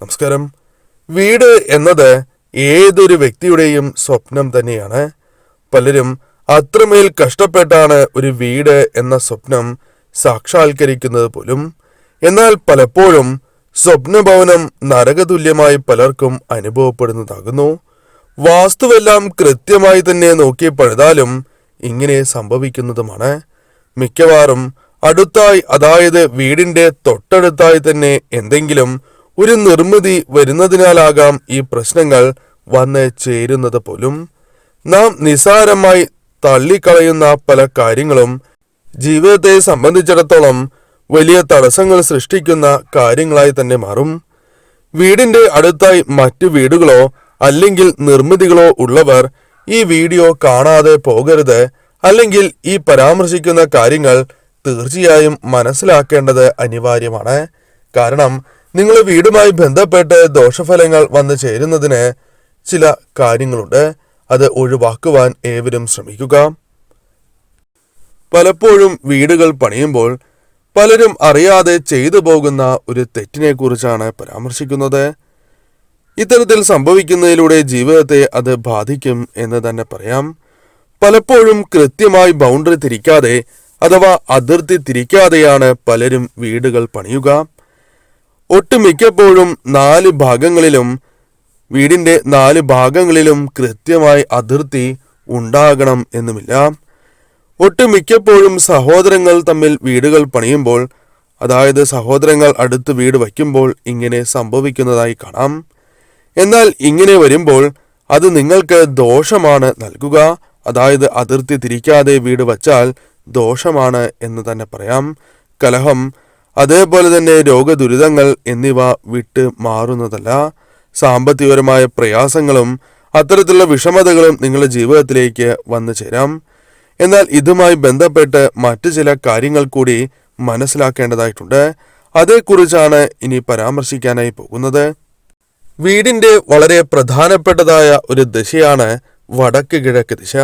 നമസ്കാരം. വീട് എന്നത് ഏതൊരു വ്യക്തിയുടെയും സ്വപ്നം തന്നെയാണ്. പലരും അത്രമേൽ കഷ്ടപ്പെട്ടാണ് ഒരു വീട് എന്ന സ്വപ്നം സാക്ഷാത്കരിക്കുന്നത് പോലും. എന്നാൽ പലപ്പോഴും സ്വപ്നഭവനം നരകതുല്യമായി പലർക്കും അനുഭവപ്പെടുന്നതാകുന്നു. വാസ്തുവെല്ലാം കൃത്യമായി തന്നെ നോക്കി പഴുതാലും ഇങ്ങനെ സംഭവിക്കുന്നതുമാണ്. മിക്കവാറും അടുത്തായി അതായത് വീടിന്റെ തൊട്ടടുത്തായി തന്നെ എന്തെങ്കിലും ഒരു നിർമ്മിതി വരുന്നതിനാലാകാം ഈ പ്രശ്നങ്ങൾ വന്ന് ചേരുന്നത് പോലും. നാം നിസാരമായി തള്ളിക്കളയുന്ന പല കാര്യങ്ങളും ജീവിതത്തെ സംബന്ധിച്ചിടത്തോളം വലിയ തടസ്സങ്ങൾ സൃഷ്ടിക്കുന്ന കാര്യങ്ങളായി തന്നെ മാറും. വീടിന്റെ അടുത്തായി മറ്റു വീടുകളോ അല്ലെങ്കിൽ നിർമ്മിതികളോ ഉള്ളവർ ഈ വീഡിയോ കാണാതെ പോകരുത് അല്ലെങ്കിൽ ഈ പരാമർശിക്കുന്ന കാര്യങ്ങൾ തീർച്ചയായും മനസ്സിലാക്കേണ്ടത് അനിവാര്യമാണ്. കാരണം നിങ്ങൾ വീടുമായി ബന്ധപ്പെട്ട് ദോഷഫലങ്ങൾ വന്നു ചേരുന്നതിന് ചില കാര്യങ്ങളുണ്ട്. അത് ഒഴിവാക്കുവാൻ ഏവരും ശ്രമിക്കുക. പലപ്പോഴും വീടുകൾ പണിയുമ്പോൾ പലരും അറിയാതെ ചെയ്തു പോകുന്ന ഒരു തെറ്റിനെക്കുറിച്ചാണ് പരാമർശിക്കുന്നത്. ഇത്തരത്തിൽ സംഭവിക്കുന്നതിലൂടെ ജീവിതത്തെ അത് ബാധിക്കും എന്ന് തന്നെ പറയാം. പലപ്പോഴും കൃത്യമായി ബൗണ്ടറി തിരിക്കാതെ അഥവാ അതിർത്തി തിരിക്കാതെയാണ് പലരും വീടുകൾ പണിയുക. ഒട്ടുമിക്കപ്പോഴും നാല് ഭാഗങ്ങളിലും വീടിന്റെ നാല് ഭാഗങ്ങളിലും കൃത്യമായി അതിർത്തി ഉണ്ടാകണം എന്നുമില്ല. ഒട്ടുമിക്കപ്പോഴും സഹോദരങ്ങൾ തമ്മിൽ വീടുകൾ പണിയുമ്പോൾ അതായത് സഹോദരങ്ങൾ അടുത്ത് വീട് വയ്ക്കുമ്പോൾ ഇങ്ങനെ സംഭവിക്കുന്നതായി കാണാം. എന്നാൽ ഇങ്ങനെ വരുമ്പോൾ അത് നിങ്ങൾക്ക് ദോഷമാണ് നൽകുക. അതായത് അതിർത്തി തിരിക്കാതെ വീട് വച്ചാൽ ദോഷമാണ് എന്ന് തന്നെ പറയാം. കലഹം അതേപോലെ തന്നെ രോഗദുരിതങ്ങൾ എന്നിവ വിട്ട് മാറുന്നതല്ല. സാമ്പത്തികപരമായ പ്രയാസങ്ങളും അത്തരത്തിലുള്ള വിഷമതകളും നിങ്ങളുടെ ജീവിതത്തിലേക്ക് വന്നു ചേരാം. എന്നാൽ ഇതുമായി ബന്ധപ്പെട്ട് മറ്റു ചില കാര്യങ്ങൾ കൂടി മനസ്സിലാക്കേണ്ടതായിട്ടുണ്ട്. അതേക്കുറിച്ചാണ് ഇനി പരാമർശിക്കാനായി പോകുന്നത്. വീടിന്റെ വളരെ പ്രധാനപ്പെട്ടതായ ഒരു ദിശയാണ് വടക്ക് കിഴക്ക് ദിശ.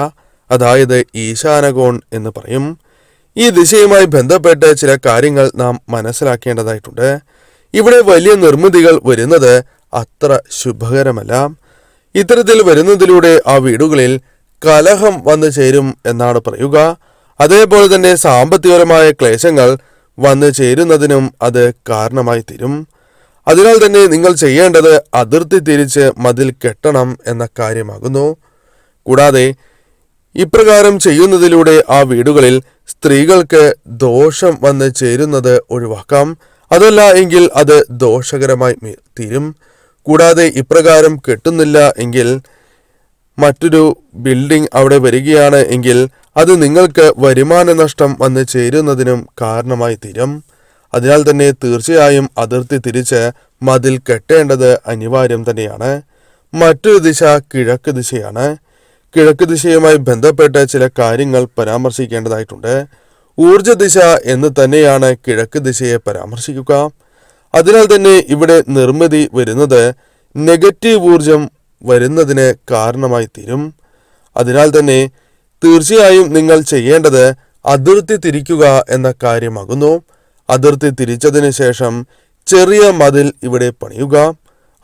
അതായത് ഈശാനകോൺ എന്ന് പറയും. ഈ ദിശയുമായി ബന്ധപ്പെട്ട് ചില കാര്യങ്ങൾ നാം മനസ്സിലാക്കേണ്ടതായിട്ടുണ്ട്. ഇവിടെ വലിയ നിർമ്മിതികൾ വരുന്നത് അത്ര ശുഭകരമല്ല. ഇത്തരത്തിൽ വരുന്നതിലൂടെ ആ വീടുകളിൽ കലഹം വന്നു ചേരും എന്നാണ് പറയുക. അതേപോലെ തന്നെ സാമ്പത്തികപരമായ ക്ലേശങ്ങൾ വന്നു ചേരുന്നതിനും അത് കാരണമായി തീരും. അതിനാൽ തന്നെ നിങ്ങൾ ചെയ്യേണ്ടത് അതിർത്തി തിരിച്ച് മതിൽ കെട്ടണം എന്ന കാര്യമാകുന്നു. കൂടാതെ ഇപ്രകാരം ചെയ്യുന്നതിലൂടെ ആ വീടുകളിൽ സ്ത്രീകൾക്ക് ദോഷം വന്ന് ചേരുന്നത് ഒഴിവാക്കാം. അതല്ല എങ്കിൽ അത് ദോഷകരമായി തീരും. കൂടാതെ ഇപ്രകാരം കെട്ടുന്നില്ല എങ്കിൽ മറ്റൊരു ബിൽഡിംഗ് അവിടെ വരികയാണ് എങ്കിൽ അത് നിങ്ങൾക്ക് വരുമാന നഷ്ടം വന്ന് ചേരുന്നതിനും കാരണമായി തീരും. അതിനാൽ തന്നെ തീർച്ചയായും അതിർത്തി തിരിച്ച് മതിൽ കെട്ടേണ്ടത് അനിവാര്യം തന്നെയാണ്. മറ്റൊരു ദിശ കിഴക്ക് ദിശയാണ്. കിഴക്ക് ദിശയുമായി ബന്ധപ്പെട്ട് ചില കാര്യങ്ങൾ പരാമർശിക്കേണ്ടതായിട്ടുണ്ട്. ഊർജ ദിശ എന്ന് തന്നെയാണ് കിഴക്ക് ദിശയെ പരാമർശിക്കുക. അതിനാൽ തന്നെ ഇവിടെ നിർമ്മിതി വരുന്നത് നെഗറ്റീവ് ഊർജം വരുന്നതിന് കാരണമായി തീരും. അതിനാൽ തന്നെ തീർച്ചയായും നിങ്ങൾ ചെയ്യേണ്ടത് അതിർത്തി തിരിക്കുക എന്ന കാര്യമാകുന്നു. അതിർത്തി തിരിച്ചതിന് ശേഷം ചെറിയ മതിൽ ഇവിടെ പണിയുക.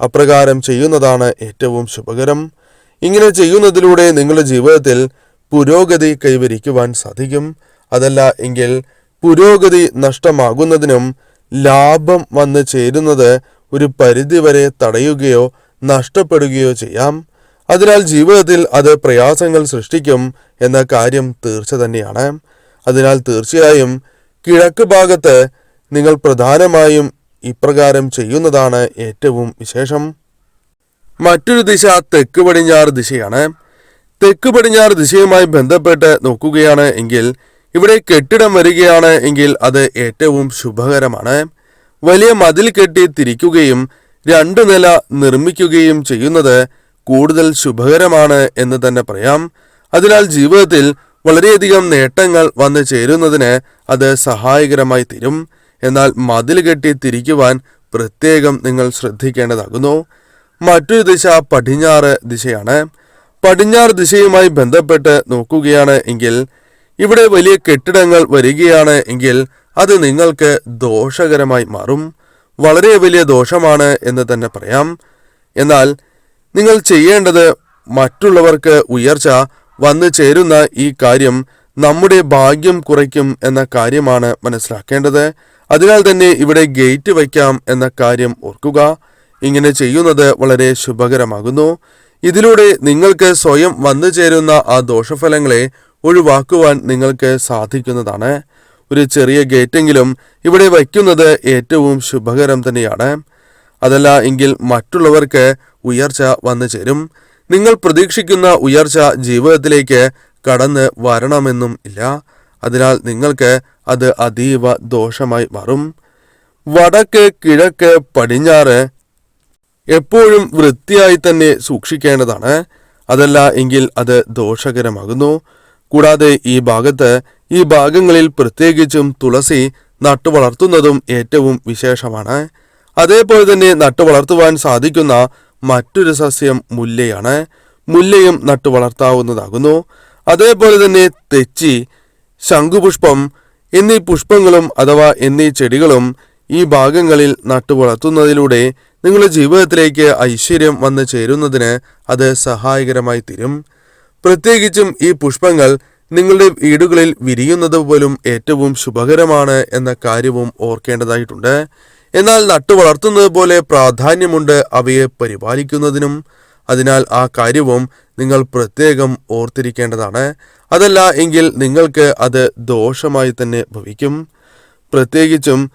അപ്രകാരം ചെയ്യുന്നതാണ് ഏറ്റവും ശുഭകരം. ഇങ്ങനെ ചെയ്യുന്നതിലൂടെ നിങ്ങളുടെ ജീവിതത്തിൽ പുരോഗതി കൈവരിക്കുവാൻ സാധിക്കും. അതല്ല എങ്കിൽ പുരോഗതി നഷ്ടമാകുന്നതിനും ലാഭം വന്നു ചേരുന്നത് ഒരു പരിധിവരെ തടയുകയോ നഷ്ടപ്പെടുകയോ ചെയ്യാം. അതിനാൽ ജീവിതത്തിൽ അത് പ്രയാസങ്ങൾ സൃഷ്ടിക്കും എന്ന കാര്യം തീർച്ച തന്നെയാണ്. അതിനാൽ തീർച്ചയായും കിഴക്ക് ഭാഗത്ത് നിങ്ങൾ പ്രധാനമായും ഇപ്രകാരം ചെയ്യുന്നതാണ് ഏറ്റവും വിശേഷം. മറ്റൊരു ദിശ തെക്ക് പടിഞ്ഞാറ് ദിശയാണ്. തെക്ക് പടിഞ്ഞാറ് ദിശയുമായി ബന്ധപ്പെട്ട് നോക്കുകയാണ് എങ്കിൽ ഇവിടെ കെട്ടിടം വരികയാണ് എങ്കിൽ അത് ഏറ്റവും ശുഭകരമാണ്. വലിയ മതിൽ കെട്ടി തിരിക്കുകയും രണ്ട് നില നിർമ്മിക്കുകയും ചെയ്യുന്നത് കൂടുതൽ ശുഭകരമാണ് എന്ന് തന്നെ പറയാം. അതിനാൽ ജീവിതത്തിൽ വളരെയധികം നേട്ടങ്ങൾ വന്നു ചേരുന്നതിന് അത് സഹായകരമായി തീരും. എന്നാൽ മതിൽ കെട്ടി തിരിക്കുവാൻ പ്രത്യേകം നിങ്ങൾ ശ്രദ്ധിക്കേണ്ടതാകുന്നു. മറ്റൊരു ദിശ പടിഞ്ഞാറ് ദിശയാണ്. പടിഞ്ഞാറ് ദിശയുമായി ബന്ധപ്പെട്ട് നോക്കുകയാണ് എങ്കിൽ ഇവിടെ വലിയ കെട്ടിടങ്ങൾ വരികയാണ് എങ്കിൽ അത് നിങ്ങൾക്ക് ദോഷകരമായി മാറും. വളരെ വലിയ ദോഷമാണ് എന്ന് തന്നെ പറയാം. എന്നാൽ നിങ്ങൾ ചെയ്യേണ്ടത് മറ്റുള്ളവർക്ക് ഉയർച്ച വന്നു ചേരുന്ന ഈ കാര്യം നമ്മുടെ ഭാഗ്യം കുറയ്ക്കും എന്ന കാര്യമാണ് മനസ്സിലാക്കേണ്ടത്. അതിനാൽ തന്നെ ഇവിടെ ഗേറ്റ് വയ്ക്കാം എന്ന കാര്യം ഓർക്കുക. ഇങ്ങനെ ചെയ്യുന്നത് വളരെ ശുഭകരമാകുന്നു. ഇതിലൂടെ നിങ്ങൾക്ക് സ്വയം വന്നു ചേരുന്ന ആ ദോഷഫലങ്ങളെ ഒഴിവാക്കുവാൻ നിങ്ങൾക്ക് സാധിക്കുന്നതാണ്. ഒരു ചെറിയ ഗേറ്റെങ്കിലും ഇവിടെ വയ്ക്കുന്നത് ഏറ്റവും ശുഭകരം തന്നെയാണ്. അതല്ല എങ്കിൽ മറ്റുള്ളവർക്ക് ഉയർച്ച വന്നു ചേരും. നിങ്ങൾ പ്രതീക്ഷിക്കുന്ന ഉയർച്ച ജീവിതത്തിലേക്ക് കടന്ന് വരണമെന്നും ഇല്ല. അതിനാൽ നിങ്ങൾക്ക് അത് അതീവ ദോഷമായി മാറും. വടക്ക് കിഴക്ക് പടിഞ്ഞാറ് എപ്പോഴും വൃത്തിയായി തന്നെ സൂക്ഷിക്കേണ്ടതാണ്. അതല്ല എങ്കിൽ അത് ദോഷകരമാകുന്നു. കൂടാതെ ഈ ഭാഗത്ത് ഈ ഭാഗങ്ങളിൽ പ്രത്യേകിച്ചും തുളസി നട്ടുവളർത്തുന്നതും ഏറ്റവും വിശേഷമാണ്. അതേപോലെ തന്നെ നട്ടുവളർത്തുവാൻ സാധിക്കുന്ന മറ്റൊരു സസ്യം മുല്ലയാണ്. മുല്ലയും നട്ടുവളർത്താവുന്നതാകുന്നു അതേപോലെ തന്നെ തെച്ചി ശംഖുപുഷ്പം എന്നീ പുഷ്പങ്ങളും അഥവാ എന്നീ ചെടികളും ഈ ഭാഗങ്ങളിൽ നട്ടുവളർത്തുന്നതിലൂടെ നിങ്ങളുടെ ജീവിതത്തിലേക്ക് ഐശ്വര്യം വന്നു ചേരുന്നതിന് അത് സഹായകരമായി തീരും. പ്രത്യേകിച്ചും ഈ പുഷ്പങ്ങൾ നിങ്ങളുടെ വീടുകളിൽ വിരിയുന്നത് പോലും ഏറ്റവും ശുഭകരമാണ് എന്ന കാര്യവും ഓർക്കേണ്ടതായിട്ടുണ്ട്. എന്നാൽ നട്ടു വളർത്തുന്നത് പോലെ പ്രാധാന്യമുണ്ട് അവയെ പരിപാലിക്കുന്നതിനും. അതിനാൽ ആ കാര്യവും നിങ്ങൾ പ്രത്യേകം ഓർത്തിരിക്കേണ്ടതാണ്. അതല്ല എങ്കിൽ നിങ്ങൾക്ക് അത് ദോഷമായി തന്നെ ഭവിക്കും. പ്രത്യേകിച്ചും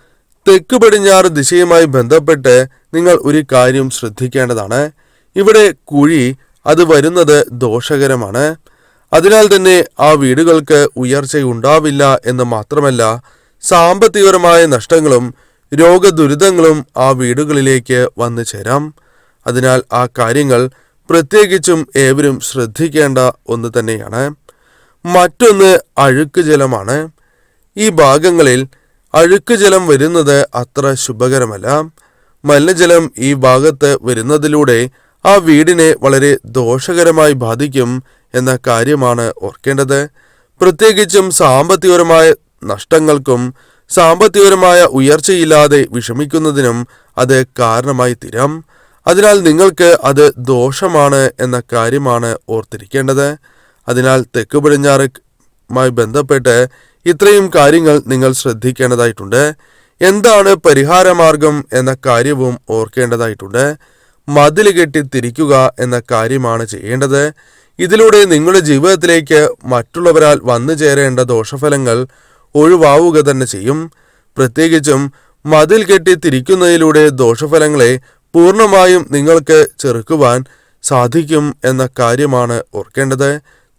തെക്ക് പടിഞ്ഞാറ് ദിശയുമായി ബന്ധപ്പെട്ട് നിങ്ങൾ ഒരു കാര്യം ശ്രദ്ധിക്കേണ്ടതാണ്. ഇവിടെ കുഴി അത് വരുന്നത് ദോഷകരമാണ്. അതിനാൽ തന്നെ ആ വീടുകൾക്ക് ഉയർച്ചയുണ്ടാവില്ല എന്ന് മാത്രമല്ല സാമ്പത്തികപരമായ നഷ്ടങ്ങളും രോഗദുരിതങ്ങളും ആ വീടുകളിലേക്ക് വന്നു ചേരാം. അതിനാൽ ആ കാര്യങ്ങൾ പ്രത്യേകിച്ചും ഏവരും ശ്രദ്ധിക്കേണ്ട ഒന്ന് തന്നെയാണ്. മറ്റൊന്ന് അഴുക്ക് ജലമാണ്. ഈ ഭാഗങ്ങളിൽ അഴുക്ക് ജലം വരുന്നത് അത്ര ശുഭകരമല്ല. മലിനജലം ഈ ഭാഗത്ത് വരുന്നതിലൂടെ ആ വീടിനെ വളരെ ദോഷകരമായി ബാധിക്കും എന്ന കാര്യമാണ് ഓർക്കേണ്ടത്. പ്രത്യേകിച്ചും സാമ്പത്തികപരമായ നഷ്ടങ്ങൾക്കും സാമ്പത്തികപരമായ ഉയർച്ചയില്ലാതെ വിഷമിക്കുന്നതിനും അത് കാരണമായി തീരാം. അതിനാൽ നിങ്ങൾക്ക് അത് ദോഷമാണ് എന്ന കാര്യമാണ് ഓർത്തിരിക്കേണ്ടത്. അതിനാൽ തെക്ക് പടിഞ്ഞാറുമായി ബന്ധപ്പെട്ട് ഇത്രയും കാര്യങ്ങൾ നിങ്ങൾ ശ്രദ്ധിക്കേണ്ടതായിട്ടുണ്ട്. എന്താണ് പരിഹാരമാർഗം എന്ന കാര്യവും ഓർക്കേണ്ടതായിട്ടുണ്ട്. മതിൽ കെട്ടി തിരിക്കുക എന്ന കാര്യമാണ് ചെയ്യേണ്ടത്. ഇതിലൂടെ നിങ്ങളുടെ ജീവിതത്തിലേക്ക് മറ്റുള്ളവരാൽ വന്നു ചേരേണ്ട ദോഷഫലങ്ങൾ ഒഴിവാവുക തന്നെ ചെയ്യും. പ്രത്യേകിച്ചും മതിൽ കെട്ടി തിരിക്കുന്നതിലൂടെ ദോഷഫലങ്ങളെ പൂർണമായും നിങ്ങൾക്ക് ചെറുക്കുവാൻ സാധിക്കും എന്ന കാര്യമാണ് ഓർക്കേണ്ടത്.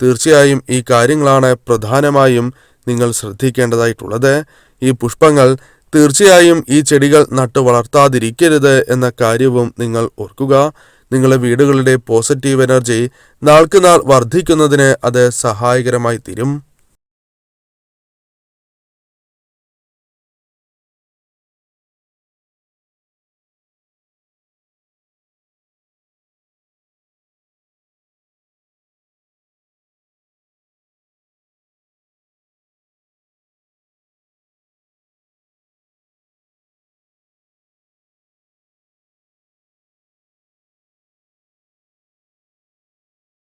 തീർച്ചയായും ഈ കാര്യങ്ങളാണ് പ്രധാനമായും നിങ്ങൾ ശ്രദ്ധിക്കേണ്ടതായിട്ടുള്ളത്. ഈ പുഷ്പങ്ങൾ തീർച്ചയായും ഈ ചെടികൾ നട്ടു വളർത്താതിരിക്കരുത് എന്ന കാര്യവും നിങ്ങൾ ഓർക്കുക. നിങ്ങളുടെ വീടുകളുടെ പോസിറ്റീവ് എനർജി നാൾക്ക് നാൾ വർദ്ധിക്കുന്നതിന് അത് സഹായകരമായി തീരും.